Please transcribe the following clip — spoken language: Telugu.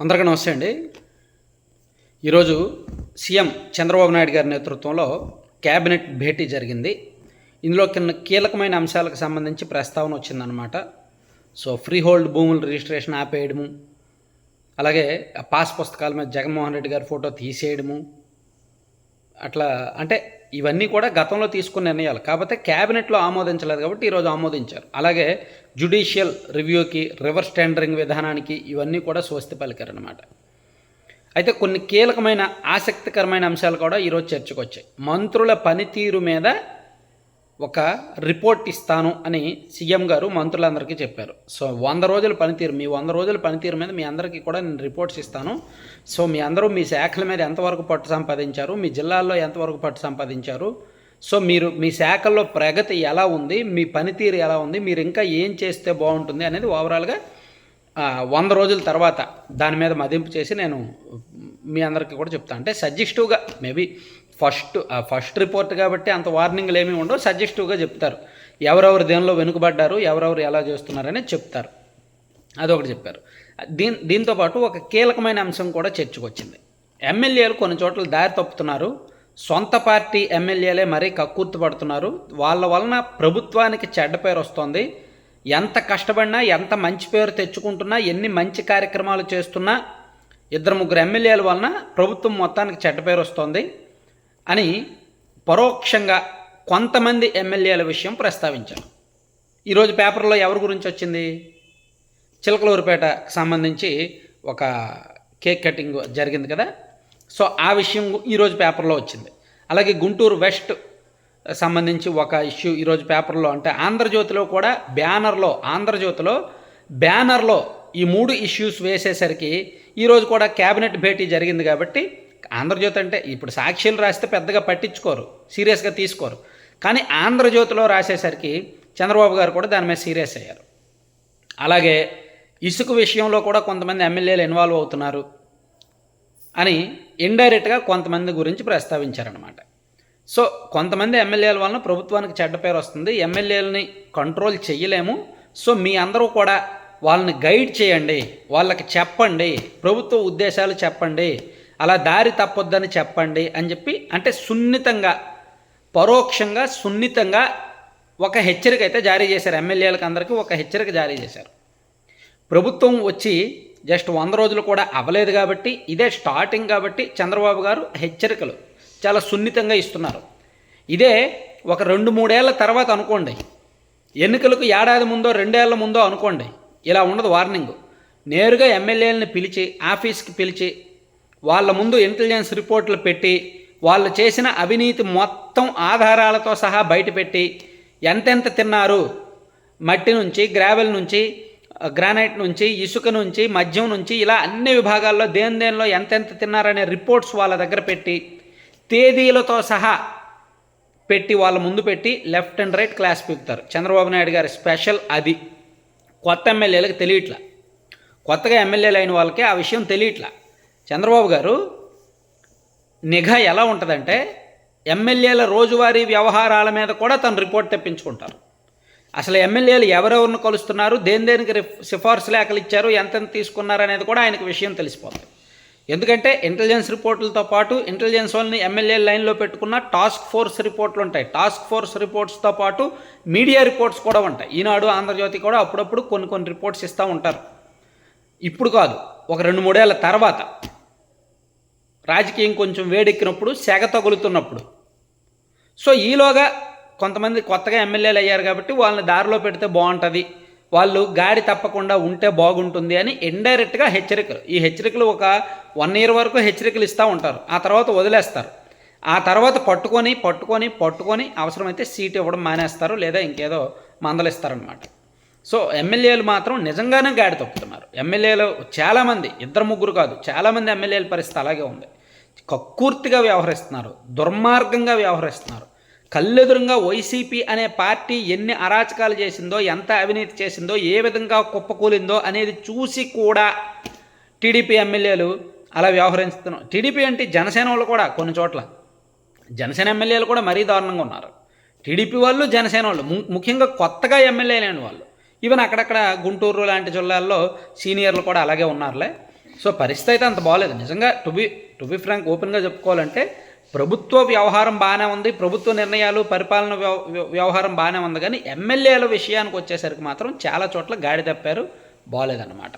అందరికీ నమస్తే అండి. ఈరోజు సీఎం చంద్రబాబు నాయుడు గారి నేతృత్వంలో కేబినెట్ భేటీ జరిగింది. ఇందులో కింద కీలకమైన అంశాలకు సంబంధించి ప్రస్తావన వచ్చిందనమాట సో ఫ్రీ హోల్డ్ భూముల రిజిస్ట్రేషన్ ఆపేయడము అలాగే పాస్ పుస్తకాల మీద జగన్మోహన్ రెడ్డి గారి ఫోటో తీసేయడము అట్లా అంటే ఇవన్నీ కూడా గతంలో తీసుకున్న నిర్ణయాలు. కాకపోతే క్యాబినెట్లో ఆమోదించలేదు కాబట్టి ఈరోజు ఆమోదించారు. అలాగే జుడిషియల్ రివ్యూకి రివర్స్ టెండరింగ్ విధానానికి ఇవన్నీ కూడా స్వస్తి పలికారనమాట అయితే కొన్ని కీలకమైన ఆసక్తికరమైన అంశాలు కూడా ఈరోజు చర్చకు వచ్చాయి మంత్రుల పనితీరు మీద ఒక రిపోర్ట్ ఇస్తాను అని సీఎం గారు మంత్రులందరికీ చెప్పారు. సో వంద రోజుల పనితీరు మీ వంద రోజుల పనితీరు మీద మీ అందరికీ కూడా నేను రిపోర్ట్స్ ఇస్తాను. సో మీ అందరూ మీ శాఖల మీద ఎంతవరకు పట్టు సంపాదించారు మీ జిల్లాల్లో ఎంతవరకు పట్టు సంపాదించారు సో మీరు మీ శాఖల్లో ప్రగతి ఎలా ఉంది మీ పనితీరు ఎలా ఉంది మీరు ఇంకా ఏం చేస్తే బాగుంటుంది అనేది ఓవరాల్గా వంద రోజుల తర్వాత దాని మీద మదింపు చేసి నేను మీ అందరికీ కూడా చెప్తాను అంటే సజెస్టివ్గా మేబీ ఫస్ట్ ఫస్ట్ రిపోర్ట్ కాబట్టి అంత వార్నింగ్లు ఏమీ ఉండవు. సజెస్టివ్గా చెప్తారు. ఎవరెవరు దేనిలో వెనుకబడ్డారు ఎవరెవరు ఎలా చేస్తున్నారని చెప్తారు. అదొకటి చెప్పారు. దీని దీంతో పాటు ఒక కీలకమైన అంశం కూడా చర్చకొచ్చింది. ఎమ్మెల్యేలు కొన్ని చోట్ల దారి తప్పుతున్నారు. సొంత పార్టీ ఎమ్మెల్యేలే మరీ కక్కుర్తి పడుతున్నారు. వాళ్ళ వలన ప్రభుత్వానికి చెడ్డ పేరు వస్తుంది. ఎంత కష్టపడినా ఎంత మంచి పేరు తెచ్చుకుంటున్నా ఎన్ని మంచి కార్యక్రమాలు చేస్తున్నా ఇద్దరు ముగ్గురు ఎమ్మెల్యేల వలన ప్రభుత్వం మొత్తానికి చెడ్డ పేరు వస్తుంది. అని పరోక్షంగా కొంతమంది ఎమ్మెల్యేల విషయం ప్రస్తావించాను ఈరోజు పేపర్లో ఎవరి గురించి వచ్చింది? చిలకలూరుపేటకు సంబంధించి ఒక కేక్ కటింగ్ జరిగింది కదా? సో ఆ విషయం ఈరోజు పేపర్లో వచ్చింది. అలాగే గుంటూరు వెస్ట్ సంబంధించి ఒక ఇష్యూ ఈరోజు పేపర్లో అంటే ఆంధ్రజ్యోతిలో కూడా బ్యానర్లో ఆంధ్రజ్యోతిలో బ్యానర్లో ఈ మూడు ఇష్యూస్ వేసేసరికి ఈరోజు కూడా క్యాబినెట్ భేటీ జరిగింది కాబట్టి ఆంధ్రజ్యోతి అంటే ఇప్పుడు సాక్షులు రాస్తే పెద్దగా పట్టించుకోరు సీరియస్గా తీసుకోరు. కానీ ఆంధ్రజ్యోతిలో రాసేసరికి చంద్రబాబు గారు కూడా దాని మీద సీరియస్ అయ్యారు. అలాగే ఇసుక విషయంలో కూడా కొంతమంది ఎమ్మెల్యేలు ఇన్వాల్వ్ అవుతున్నారు అని ఇండైరెక్ట్గా కొంతమంది గురించి ప్రస్తావించారనమాట సో కొంతమంది ఎమ్మెల్యేల వలన ప్రభుత్వానికి చెడ్డ పేరు వస్తుంది. ఎమ్మెల్యేలని కంట్రోల్ చేయలేము సో మీ అందరూ కూడా వాళ్ళని గైడ్ చేయండి. వాళ్ళకి చెప్పండి. ప్రభుత్వ ఉద్దేశాలు చెప్పండి. అలా దారి తప్పొద్దని చెప్పండి అని చెప్పి అంటే సున్నితంగా పరోక్షంగా సున్నితంగా ఒక హెచ్చరిక అయితే జారీ చేశారు. ఎమ్మెల్యేలకు అందరికీ ఒక హెచ్చరిక జారీ చేశారు. ప్రభుత్వం వచ్చి జస్ట్ వంద రోజులు కూడా అవ్వలేదు కాబట్టి ఇదే స్టార్టింగ్ కాబట్టి చంద్రబాబు గారు హెచ్చరికలు చాలా సున్నితంగా ఇస్తున్నారు. ఇదే ఒక రెండు మూడేళ్ళ తర్వాత అనుకోండి ఎన్నికలకు ఏడాది ముందో రెండేళ్ళ ముందో అనుకోండి ఇలా ఉండదు వార్నింగ్. నేరుగా ఎమ్మెల్యేలని పిలిచి ఆఫీస్కి పిలిచి వాళ్ళ ముందు ఇంటెలిజెన్స్ రిపోర్ట్లు పెట్టి వాళ్ళు చేసిన అవినీతి మొత్తం ఆధారాలతో సహా బయటపెట్టి ఎంతెంత తిన్నారు? మట్టి నుంచి గ్రావెల్ నుంచి గ్రానైట్ నుంచి ఇసుక నుంచి మద్యం నుంచి ఇలా అన్ని విభాగాల్లో దేని దేనిలో ఎంతెంత తిన్నారనే రిపోర్ట్స్ వాళ్ళ దగ్గర పెట్టి తేదీలతో సహా పెట్టి వాళ్ళ ముందు పెట్టి లెఫ్ట్ అండ్ రైట్ క్లాస్ పీకుతారు. చంద్రబాబు నాయుడు గారి స్పెషల్ అది. కొత్త ఎమ్మెల్యేలకు తెలియట్లా. కొత్తగా ఎమ్మెల్యేలు అయిన వాళ్ళకి ఆ విషయం తెలియట్లా. చంద్రబాబు గారు నిఘా ఎలా ఉంటుందంటే ఎమ్మెల్యేల రోజువారీ వ్యవహారాల మీద కూడా తను రిపోర్ట్ తెప్పించుకుంటారు. అసలు ఎమ్మెల్యేలు ఎవరెవరిని కలుస్తున్నారు దేని దేనికి సిఫార్సు లేఖలు ఇచ్చారు ఎంతెంత తీసుకున్నారు అనేది కూడా ఆయనకు విషయం తెలిసిపోతుంది. ఎందుకంటే ఇంటెలిజెన్స్ రిపోర్టులతో పాటు ఇంటెలిజెన్స్ వాళ్ళని ఎమ్మెల్యే లైన్లో పెట్టుకున్న టాస్క్ ఫోర్స్ రిపోర్ట్లు ఉంటాయి. టాస్క్ ఫోర్స్ రిపోర్ట్స్తో పాటు మీడియా రిపోర్ట్స్ కూడా ఉంటాయి. ఈనాడు ఆంధ్రజ్యోతి కూడా అప్పుడప్పుడు కొన్ని కొన్ని రిపోర్ట్స్ ఇస్తూ ఉంటారు. ఇప్పుడు కాదు ఒక రెండు మూడేళ్ళ తర్వాత రాజకీయం కొంచెం వేడెక్కినప్పుడు సెగ తగులుతున్నప్పుడు. సో ఈలోగా కొంతమంది కొత్తగా ఎమ్మెల్యేలు అయ్యారు కాబట్టి వాళ్ళని దారిలో పెడితే బాగుంటుంది. వాళ్ళు గాడి తప్పకుండా ఉంటే బాగుంటుంది అని ఇండైరెక్ట్గా హెచ్చరికలు. ఈ హెచ్చరికలు ఒక వన్ ఇయర్ వరకు హెచ్చరికలు ఇస్తూ ఉంటారు. ఆ తర్వాత వదిలేస్తారు. ఆ తర్వాత పట్టుకొని పట్టుకొని పట్టుకొని అవసరమైతే సీట్ ఇవ్వడం మానేస్తారు లేదా ఇంకేదో మందలిస్తారనమాట సో ఎమ్మెల్యేలు మాత్రం నిజంగానే గాడి తప్పుతున్నారు ఎమ్మెల్యేలు చాలామంది ఇద్దరు ముగ్గురు కాదు చాలామంది ఎమ్మెల్యేల పరిస్థితి అలాగే ఉంది. కక్కుర్తిగా వ్యవహరిస్తున్నారు దుర్మార్గంగా వ్యవహరిస్తున్నారు. కళ్ళెదురుగా వైసీపీ అనే పార్టీ ఎన్ని అరాచకాలు చేసిందో ఎంత అవినీతి చేసిందో ఏ విధంగా కుప్పకూలిందో అనేది చూసి కూడా టీడీపీ ఎమ్మెల్యేలు అలా వ్యవహరిస్తున్నారు టీడీపీ అంటే జనసేన వాళ్ళు కూడా కొన్ని చోట్ల. జనసేన ఎమ్మెల్యేలు కూడా మరీ దారుణంగా ఉన్నారు. టీడీపీ వాళ్ళు జనసేన వాళ్ళు ము- ముఖ్యంగా కొత్తగా ఎమ్మెల్యేలేని వాళ్ళు. ఈవెన్ అక్కడక్కడ గుంటూరు లాంటి జిల్లాల్లో సీనియర్లు కూడా అలాగే ఉన్నారులే. సో పరిస్థితి అయితే అంత బాగోలేదు నిజంగా to be to be frank ఓపెన్గా చెప్పుకోవాలంటే ప్రభుత్వ వ్యవహారం బాగానే ఉంది. ప్రభుత్వ నిర్ణయాలు పరిపాలన వ్యవ- వ్యవహారం బాగానే ఉంది. కానీ ఎమ్మెల్యేల విషయానికి వచ్చేసరికి మాత్రం చాలా చోట్ల గాడి తప్పారు. బాగోలేదన్నమాట.